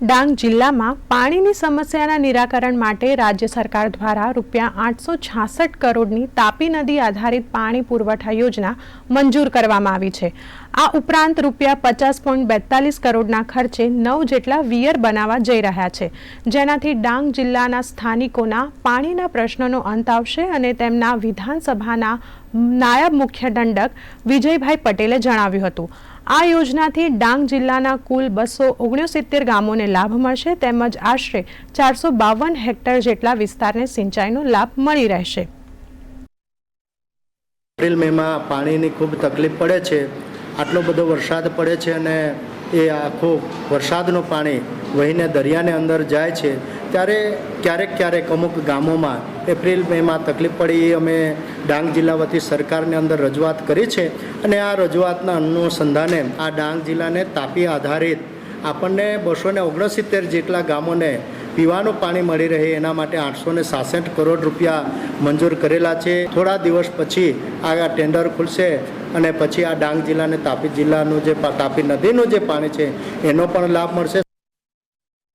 ડાંગ જિલ્લામાં પાણીની સમસ્યાના નિરાકરણ માટે રાજ્ય સરકાર દ્વારા રૂપિયા આઠસો છાસઠ કરોડની તાપી નદી આધારિત પાણી પુરવઠા યોજના મંજૂર કરવામાં આવી છે. આ ઉપરાંત રૂપિયા પચાસ પોઈન્ટ બેતાલીસ કરોડના ખર્ચે નવ જેટલા વિયર બનાવવા જઈ રહ્યા છે. જેનાથી ડાંગ જિલ્લાના સ્થાનિકોના પાણીના પ્રશ્નોનો અંત આવશે અને તેમના વિધાનસભાના નાયબ મુખ્ય દંડક વિજયભાઈ પટેલે જણાવ્યું હતું. આ યોજનાથી ડાંગ જિલ્લાના કુલ બસો ઓગણસિત્તેર ગામોને લાભ મળશે તેમજ આશરે ચારસો બાવન હેક્ટર જેટલા વિસ્તારને સિંચાઈનો લાભ મળી રહેશે. એપ્રિલ મેમાં પાણીની ખૂબ તકલીફ પડે છે. આટલો બધો વરસાદ પડે છે અને એ આખું વરસાદનું પાણી વહીને દરિયાને અંદર જાય છે, ત્યારે ક્યારેક ક્યારેક અમુક ગામોમાં એપ્રિલ મેમાં તકલીફ પડી અમે ડાંગ જિલ્લા વતી સરકારને અંદર રજૂઆત કરી છે અને આ રજૂઆતના અનુસંધાને આ ડાંગ જિલ્લાને તાપી આધારિત આપણને બસો ઓગણસિત્તેર જેટલા ગામોને પીવાનું પાણી મળી રહે એના માટે આઠસો ને સાસઠ કરોડ રૂપિયા મંજૂર કરેલા છે. થોડા દિવસ પછી આ ટેન્ડર ખુલશે અને પછી આ ડાંગ જિલ્લાને તાપી જિલ્લાનું જે તાપી નદીનું જે પાણી છે એનો પણ લાભ મળશે.